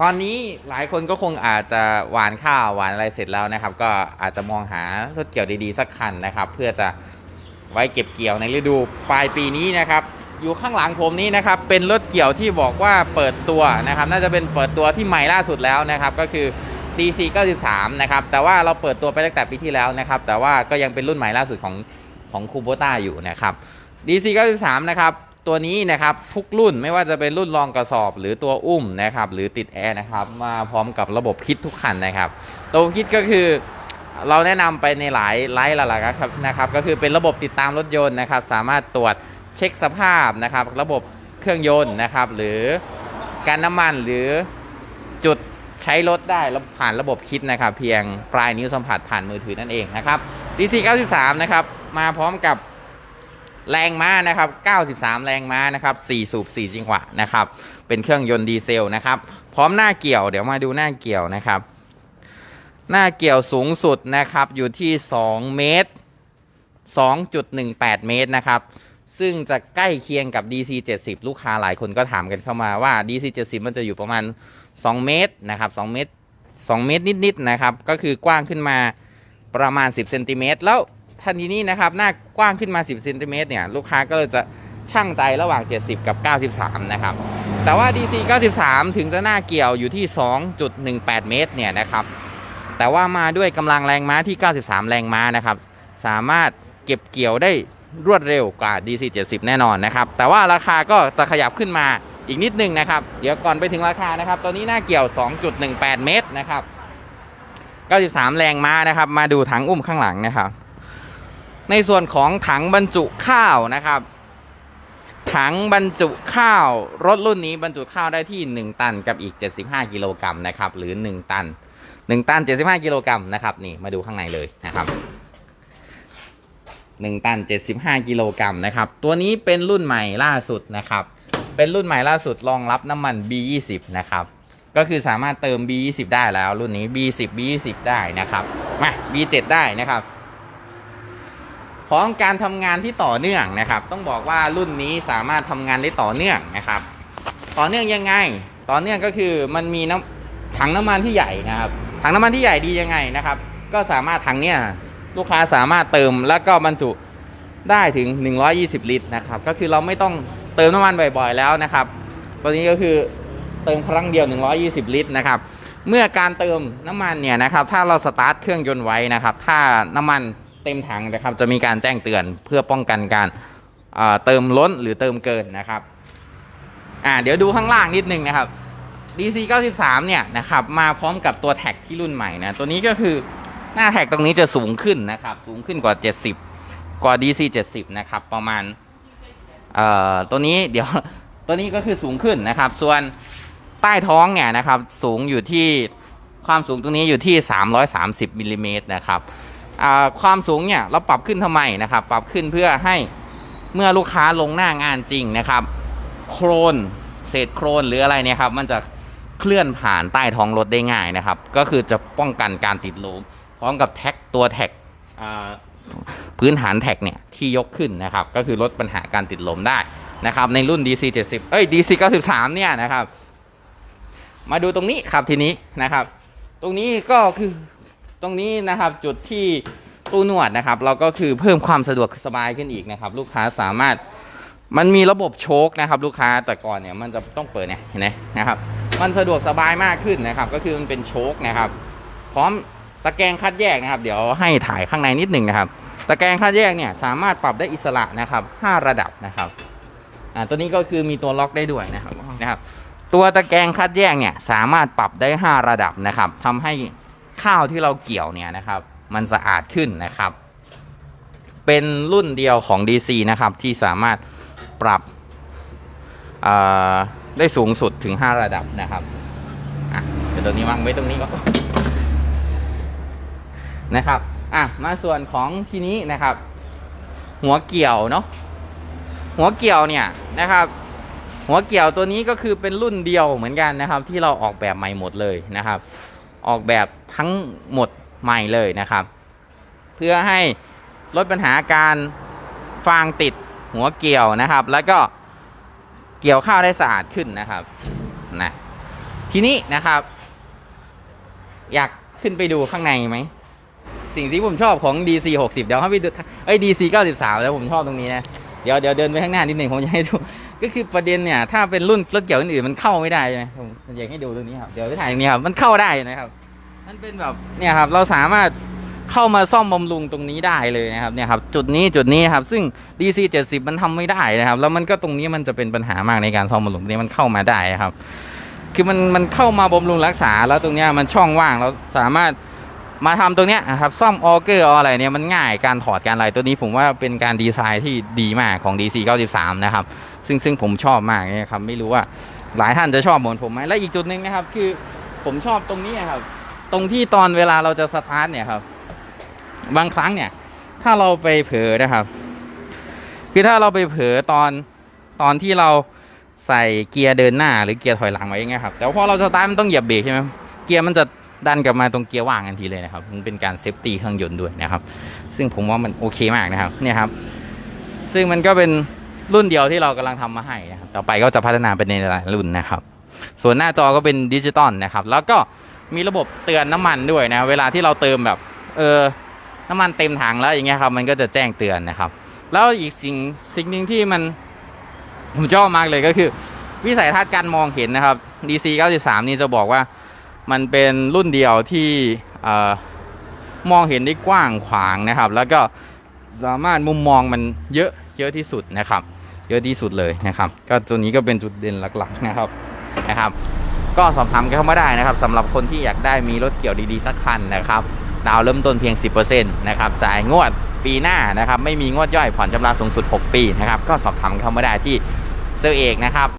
ตอนนี้หลายคนก็คงอาจจะหวานข้าวหวานอะไรเสร็จแล้วนะครับ ก็อาจจะมองหารถเกี่ยวดีๆสักคันนะครับ เพื่อจะไว้เก็บเกี่ยวในฤดูปลายปีนี้นะครับ อยู่ข้างหลังผมนี้นะครับ เป็นรถเกี่ยวที่บอกว่าเปิดตัวนะครับ น่าจะเป็นเปิดตัวที่ใหม่ล่าสุดแล้วนะครับ ก็คือ DC 93นะครับ แต่ว่าเราเปิดตัวไปตั้งแต่ปีที่แล้วนะครับ แต่ว่าก็ยังเป็นรุ่นใหม่ล่าสุดของของคูโบต้าอยู่นะครับ DC 93นะครับ ตัวนี้นะครับทุกรุ่นไม่ว่าจะเป็นรุ่นรองกระสอบ หรือตัวอุ้มนะครับหรือติดแอร์นะครับมาพร้อมกับระบบคิดทุกคันนะครับระบบคิดก็คือเราแนะนำไปในหลายไลฟ์แล้วล่ะครับนะครับ ก็คือเป็นระบบติดตามรถยนต์นะครับ สามารถตรวจเช็คสภาพนะครับ ระบบเครื่องยนต์นะครับ หรือการน้ำมันหรือจุดใช้รถได้ผ่านระบบคิดนะครับ เพียงปลายนิ้วสัมผัสผ่านมือถือนั่นเองนะครับ DC 93 นะครับ มาพร้อมกับ แรงม้านะครับ 93 แรงม้านะครับ 4 สูบ 4จังหวะนะครับ เป็นเครื่องยนต์ดีเซลนะครับ พร้อมหน้าเกี่ยว เดี๋ยวมาดูหน้าเกี่ยวนะครับ หน้าเกี่ยวสูงสุดนะครับ อยู่ที่ 2 เมตร 2.18 เมตรนะครับ ซึ่งจะใกล้เคียงกับ DC 70 ลูกค้าหลายคนก็ถามกันเข้ามาว่า DC 70 มันจะอยู่ประมาณ 2 เมตรนะครับ 2 เมตร 2 เมตรนิดๆนะครับ ก็คือกว้างขึ้นมาประมาณ 10 เซนติเมตรแล้ว ทันทีนี้นะครับหน้ากว้างขึ้นมา 10เซนติเมตรเนี่ยลูกค้าก็จะช่างใจระหว่าง 70 กับ 93 นะครับ แต่ว่า DC 93 ถึงจะหน้าเกี่ยวอยู่ที่ 2.18 เมตรเนี่ยนะครับ แต่ว่ามาด้วยกำลังแรงม้าที่ 93 แรงม้านะครับ สามารถเก็บเกี่ยวได้รวดเร็วกว่า DC 70 แน่นอนนะครับ แต่ว่าราคาก็จะขยับขึ้นมาอีกนิดนึงนะครับ เดี๋ยวก่อนไปถึงราคานะครับ ตัวนี้หน้าเกี่ยว 2.18 เมตรนะครับ 93 แรงม้านะครับ มาดูถังอุ้มข้างหลังนะครับ ในส่วนของถังบรรจุข้าวนะครับ ถังบรรจุข้าว รถรุ่นนี้บรรจุข้าวได้ที่ 1 ตันกับอีก 75 กิโลกรัมนะครับ หรือ 1 ตัน 1 ตัน 75 กิโลกรัมนะครับ นี่มาดูข้างในเลยนะครับ 1 ตัน 75 กิโลกรัมนะครับ ตัวนี้เป็นรุ่นใหม่ล่าสุดนะครับ เป็นรุ่นใหม่ล่าสุดรองรับน้ำมัน B20 นะครับก็คือสามารถเติม B20 ได้แล้วรุ่นนี้ B10 B20 ได้นะครับ มา B7 ได้นะครับ ของการทำงานที่ต่อเนื่องนะครับ ต้องบอกว่ารุ่นนี้สามารถทำงานได้ต่อเนื่องนะครับ ต่อเนื่องยังไง ต่อเนื่องก็คือมันมีน้ำถังน้ำมันที่ใหญ่นะครับ ถังน้ำมันที่ใหญ่ดียังไงนะครับ ก็สามารถถังเนี้ยลูกค้าสามารถเติมแล้วก็บรรจุได้ถึง 120 ลิตรนะครับ ก็คือเราไม่ต้องเติมน้ำมันบ่อยๆแล้วนะครับตัวนี้ก็คือเติมครั้งเดียว 120 ลิตรนะครับ เมื่อการเติมน้ำมันเนี่ยนะครับ ถ้าเราสตาร์ทเครื่องยนต์ไว้นะครับ ถ้าน้ำมัน เต็มถังนะครับ จะมีการแจ้งเตือนเพื่อป้องกันการเอ่อเติมล้นหรือเติมเกินนะครับอ่าเดี๋ยวดูข้างล่างนิดนึงนะครับ DC 93เนี่ยนะครับมาพร้อมกับตัวแท็กที่รุ่นใหม่นะตัวนี้ก็คือหน้าแท็กตรงนี้จะสูงขึ้นนะครับ สูงขึ้นกว่า 70 กว่า DC 70 นะครับ ประมาณเอ่อตัวนี้เดี๋ยวตัวนี้ก็คือสูงขึ้นนะครับ ส่วนใต้ท้องเนี่ยนะครับสูงอยู่ที่ความสูงตรงนี้อยู่ที่ 330มิลลิเมตรนะครับ ความสูงเนี่ยเราปรับขึ้นทำไมนะครับ ปรับขึ้นเพื่อให้เมื่อลูกค้าลงหน้างานจริงนะครับ โครนเศษโครนหรืออะไรเนี่ยครับ มันจะเคลื่อนผ่านใต้ท้องรถได้ง่ายนะครับ ก็คือจะป้องกันการติดลมพร้อมกับแท็กตัวแท็กพื้นฐานแท็กเนี่ยที่ยกขึ้นนะครับ ก็คือลดปัญหาการติดลมได้นะครับ ในรุ่น DC 70เอ้ย DC 93เนี่ยนะครับ มาดูตรงนี้ครับทีนี้นะครับ ตรงนี้ก็คือ ตรงนี้นะครับจุดที่ตู้นวดนะครับ เราก็คือเพิ่มความสะดวกสบายขึ้นอีกนะครับ ลูกค้าสามารถมันมีระบบโชคนะครับ ลูกค้าแต่ก่อนเนี่ยมันจะต้องเปิดเนี่ยเห็นไหมนะครับ มันสะดวกสบายมากขึ้นนะครับ ก็คือมันเป็นโชคนะครับ พร้อมตะแกรงคัดแยกนะครับ เดี๋ยวให้ถ่ายข้างในนิดหนึ่งนะครับ ตะแกรงคัดแยกเนี่ยสามารถปรับได้อิสระนะครับ 5 ระดับนะครับอ่าตัวนี้ก็คือมีตัวล็อกได้ด้วยนะครับนะครับ ตัวตะแกรงคัดแยกเนี่ยสามารถปรับได้ 5 ระดับนะครับทำให้ ข้าวที่เราเกี่ยวเนี่ยนะครับ มันสะอาดขึ้นนะครับ เป็นรุ่นเดียวของ DC นะครับที่สามารถปรับได้สูงสุดถึง 5 ระดับนะครับอะเดี๋ยวตัวนี้วางไว้ตรงนี้ก็นะครับอะมาส่วนของทีนี้นะครับ หัวเกี่ยวเนาะหัวเกี่ยวเนี่ยนะครับ หัวเกี่ยวตัวนี้ก็คือเป็นรุ่นเดียวเหมือนกันนะครับ ที่เราออกแบบใหม่หมดเลยนะครับ ออกแบบทั้งหมดใหม่เลยนะครับ เพื่อให้ลดปัญหาการฟางติดหัวเกี่ยวนะครับ แล้วก็เกี่ยวข้าวได้สะอาดขึ้นนะครับนะทีนี้นะครับ อยากขึ้นไปดูข้างในไหม สิ่งที่ผมชอบของ DC 60 เดี๋ยวให้ไปดูเอ้ย DC 93 แล้วผมชอบตรงนี้นะ เดี๋ยวเดี๋ยวเดินไปข้างหน้านิดหนึ่งผมจะให้ดู ก็คือประเด็นเนี่ยถ้าเป็นรุ่นรถเกี่ยวอื่นๆมันเข้าไม่ได้ใช่ไหมผมอยากให้ดูตรงนี้ครับเดี๋ยวไปถ่ายตรงนี้ครับมันเข้าได้นะครับ มันเป็นแบบเนี่ยครับเราสามารถเข้ามาซ่อมบำรุงตรงนี้ได้เลยนะครับเนี่ยครับจุดนี้จุดนี้ครับซึ่ง DC 70 มันทำไม่ได้นะครับ แล้วมันก็ตรงนี้มันจะเป็นปัญหามากในการซ่อมบำรุงตรงนี้มันเข้ามาได้ครับ คือมันมันเข้ามาบำรุงรักษาแล้วตรงเนี้ยมันช่องว่างเราสามารถ มาทำตรงเนี้ยนะครับซ่อมออเกอร์อะไรเนี่ยมันง่ายการถอดการอะไรตัวนี้ผมว่าเป็นการดีไซน์ที่ดีมากของ DC 93 นะครับ ซึ่งซึ่งผมชอบมากเนี่ยครับไม่รู้ว่าหลายท่านจะชอบเหมือนผมไหมและอีกจุดหนึ่งนะครับ คือผมชอบตรงนี้ครับ ตรงที่ตอนเวลาเราจะสตาร์ทเนี่ยครับ บางครั้งเนี่ย ถ้าเราไปเผลอนะครับ คือถ้าเราไปเผลอตอนตอนที่เราใส่เกียร์เดินหน้าหรือเกียร์ถอยหลังไว้อย่างเงี้ยครับแต่พอเราสตาร์ทมันต้องเหยียบเบรกใช่ไหมเกียร์มันจะ ดันกลับมาตรงเกียร์ว่างทันทีเลยนะครับมันเป็นการเซฟตี้เครื่องยนต์ด้วยนะครับ ซึ่งผมว่ามันโอเคมากนะครับเนี่ยครับ ซึ่งมันก็เป็นรุ่นเดียวที่เรากำลังทำมาให้นะครับต่อไปก็จะพัฒนาเป็นในหลายรุ่นนะครับ ส่วนหน้าจอก็เป็นดิจิตอลนะครับ แล้วก็มีระบบเตือนน้ำมันด้วยนะ เวลาที่เราเติมแบบเออน้ำมันเต็มถังแล้วอย่างเงี้ยครับ มันก็จะแจ้งเตือนนะครับ แล้วอีกสิ่งสิ่งหนึ่งที่มันผมชอบมากเลยก็คือ วิสัยทัศน์การมองเห็นนะครับ DC 93 นี่จะบอกว่า มันเป็นรุ่นเดียวที่มองเห็นได้กว้างขวางนะครับ แล้วก็สามารถมุมมองมันเยอะเยอะที่สุดนะครับ เยอะที่สุดเลยนะครับ ก็ตัวนี้ก็เป็นจุดเด่นหลักๆนะครับนะครับ ก็สอบถามกันเข้ามาได้นะครับสำหรับคนที่อยากได้มีรถเกี่ยวดีๆสักคันนะครับดาวเริ่มต้นเพียง 10%นะครับจ่ายงวดปีหน้านะครับ ไม่มีงวดย่อยผ่อนชำระสูงสุด 6 ปีนะครับ ก็สอบถามเข้ามาได้ที่เซลเอกนะครับ